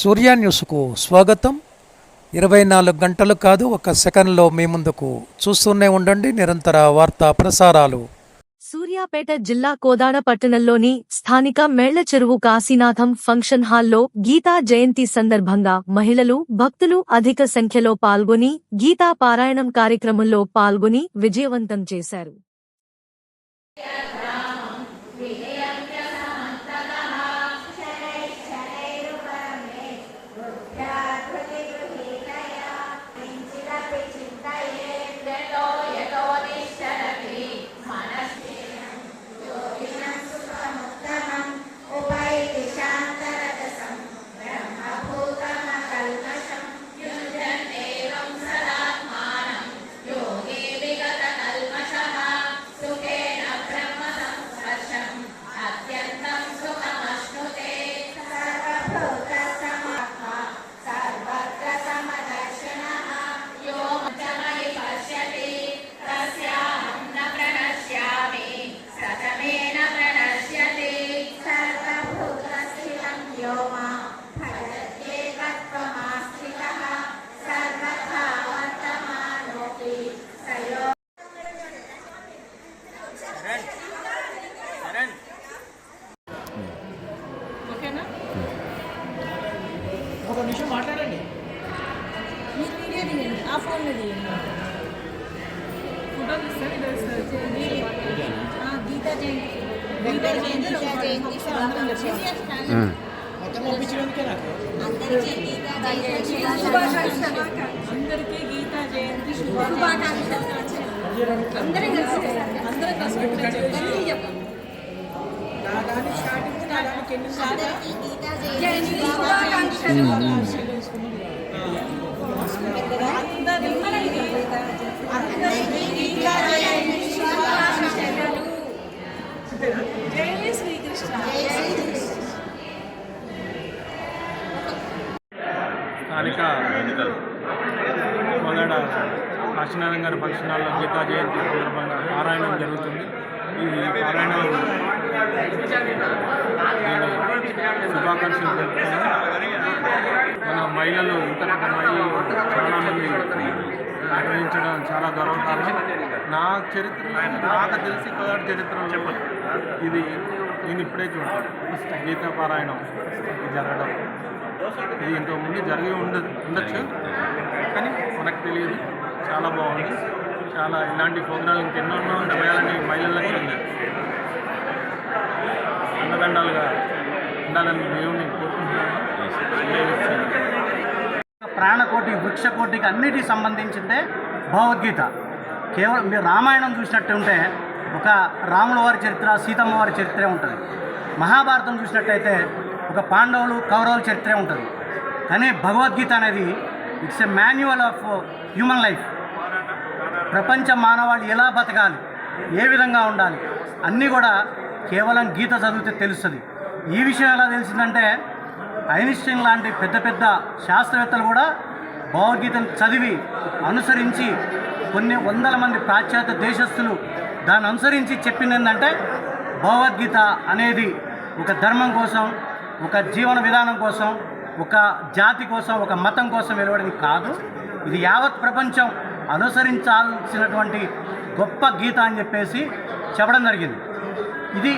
సూర్య న్యూస్కు స్వాగతం. ఇరవై నాలుగు గంటలు కాదు ఒక సెకండ్లో మీ ముందుకు చూస్తూనే ఉండండి. నిరంతర వార్తా ప్రసారాలు. సూర్యాపేట జిల్లా కోదాడ పట్టణంలోని స్థానిక మేళ్ళ చెరువు కాశీనాథం ఫంక్షన్ హాల్లో గీతా జయంతి సందర్భంగా మహిళలు భక్తులు అధిక సంఖ్యలో పాల్గొని గీతా పారాయణం కార్యక్రమంలో పాల్గొని విజయవంతం చేశారు. ఫోన్లో తీస్తే గీతా జయంతి. గీతా జయంతి జయంతి శుభాకాంక్షలు అందరికీ గీతా జయంతి శుభాకాంక్షలు అందరికీ గీతా జయంతి శుభాకాంక్షలు. అందరం కలిసి అందరం కలిసి చెప్పండి చెప్పండి అందరికీ గీతా జయంతి శుభాకాంక్షలు అందరికీ గీతా జయంతి శుభాకాంక్షలు జై శ్రీకృష్ణ జై శ్రీకృష్ణ స్థానిక కోలాడ లక్ష్మీనారాయణ గారి ఫంక్షన్ గీతా జయంతి సందర్భంగా పారాయణం జరుగుతుంది. ఈ పారాయణం శుభాకాంక్షలు తెలుపుతున్నాను మన మహిళలు ఇంత పెద్ద మహిళలు చాలామంది నిర్వహించడం చాలా గర్వకారణం. నా చరిత్ర నాకు తెలిసి కోలాడ చరిత్రలో ఇది నేను ఇప్పుడే చూడాలి గీతా పారాయణం జరగడం ఇది ఇంతకుముందు జరిగి ఉండ ఉండొచ్చు. కానీ మనకు తెలియదు. చాలా బాగుంది. చాలా ఇలాంటి ప్రోగ్రాలు ఇంకెన్నెన్నో డెబ్బై మహిళలకు ఉంది అన్నదండాలుగా ఉండాలని దేవుని కోరుకుంటున్నాను. ప్రాణకోటి వృక్షకోటికి అన్నిటికి సంబంధించిందే భగవద్గీత. కేవలం మీరు రామాయణం చూసినట్టు ఉంటే ఒక రాముల వారి చరిత్ర సీతమ్మ వారి చరిత్రే ఉంటుంది. మహాభారతం చూసినట్టయితే ఒక పాండవులు కౌరవుల చరిత్రే ఉంటుంది. కానీ భగవద్గీత అనేది it's a manual of human life. ప్రపంచ మానవాళి ఎలా బతకాలి ఏ విధంగా ఉండాలి అన్నీ కూడా కేవలం గీత చదివితే తెలుస్తుంది. ఈ విషయం ఎలా తెలిసిందంటే ఐన్స్టీన్ లాంటి పెద్ద పెద్ద శాస్త్రవేత్తలు కూడా భగవద్గీతను చదివి అనుసరించి కొన్ని వందల మంది పాశ్చాత్య దేశస్థులు దాన్ని అనుసరించి చెప్పింది ఏంటంటే భగవద్గీత అనేది ఒక ధర్మం కోసం ఒక జీవన విధానం కోసం ఒక జాతి కోసం ఒక మతం కోసం వెలువడింది కాదు. ఇది యావత్ ప్రపంచం అనుసరించాల్సినటువంటి గొప్ప గీత అని చెప్పేసి చెప్పడం జరిగింది. ఇది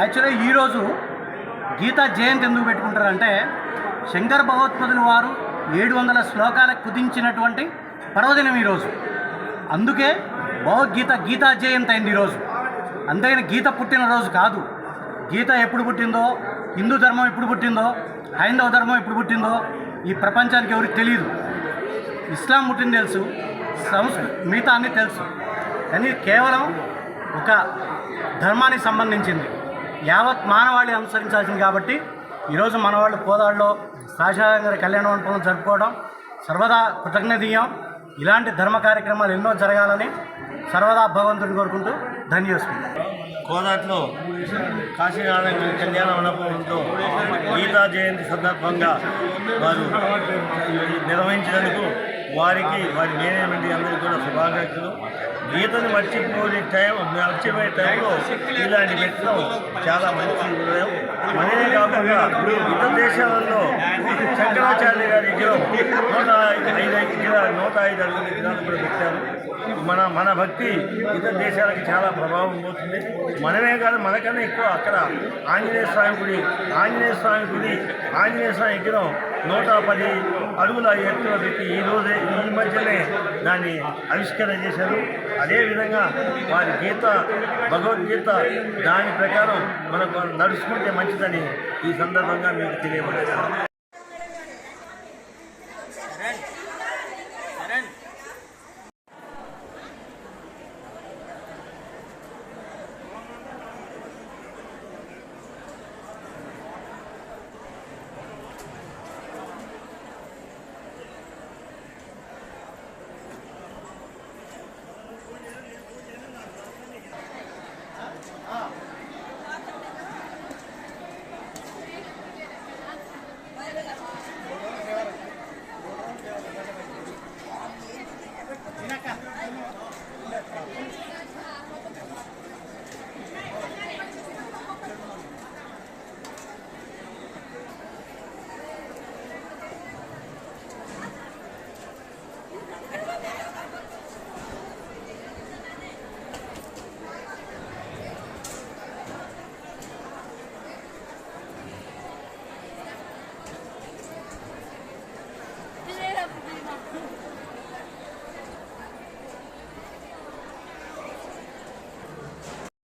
యాక్చువల్గా ఈరోజు గీతా జయంతి ఎందుకు పెట్టుకుంటారంటే శంకర భగవత్పదులు వారు ఏడు వందల శ్లోకాలకు కుదించినటువంటి పర్వదినం ఈరోజు అందుకే భగవద్గీత గీతా జయంతి అయింది ఈరోజు అంతేగాని గీత పుట్టిన రోజు కాదు. గీత ఎప్పుడు పుట్టిందో హిందూ ధర్మం ఎప్పుడు పుట్టిందో హైందవ ధర్మం ఎప్పుడు పుట్టిందో ఈ ప్రపంచానికి ఎవరికి తెలియదు ఇస్లాం పుట్టింది తెలుసు సంస్కృతి మిగతా అన్నీ తెలుసు. కానీ కేవలం ఒక ధర్మానికి సంబంధించింది. యావత్ మానవాళి అనుసరించాల్సింది కాబట్టి ఈరోజు మనవాళ్ళు కోదాడులో గారి కళ్యాణ మండపం జరుపుకోవడం సర్వదా కృతజ్ఞతీయం. ఇలాంటి ధర్మ కార్యక్రమాలు ఎన్నో జరగాలని సర్వదా భగవంతుని కోరుకుంటూ ధన్యవాదాలు. కోదాట్లో కాశీనారాయణ కళ్యాణ మండపంతో గీతా జయంతి సందర్భంగా వారు నిర్వహించినందుకు వారికి వారి మేనేజ్మెంట్ అందరికీ కూడా శుభాకాంక్షలు. గీతను మర్చిపోని టైం మర్చిపోయే టైంలో ఇలాంటి పెట్టడం చాలా మంచి ఉదయం మనమే కాకుండా ఇతర దేశాలలో శంకరాచార్య గారి విగ్రహం నూట ఐదు విగ్రహ నూట ఐదు అడుగుల విగ్రహాలు కూడా పెట్టారు. మన మన భక్తి ఇతర దేశాలకు చాలా ప్రభావం పోతుంది. మనమే కాదు మనకన్నా ఎక్కువ అక్కడ ఆంజనేయ స్వామి గుడి ఆంజనేయ స్వామి గుడి ఆంజనేయ స్వామి విగ్రహం నూట పది అడుగుల ఎత్తులో పెట్టి ఈ రోజే ఈ మధ్యనే దాన్ని ఆవిష్కరణ చేశారు. అదేవిధంగా వారి గీత భగవద్గీత దాని ప్రకారం మనకు నడుచుకుంటే మంచిదని ఈ సందర్భంగా మీకు తెలియబడతాను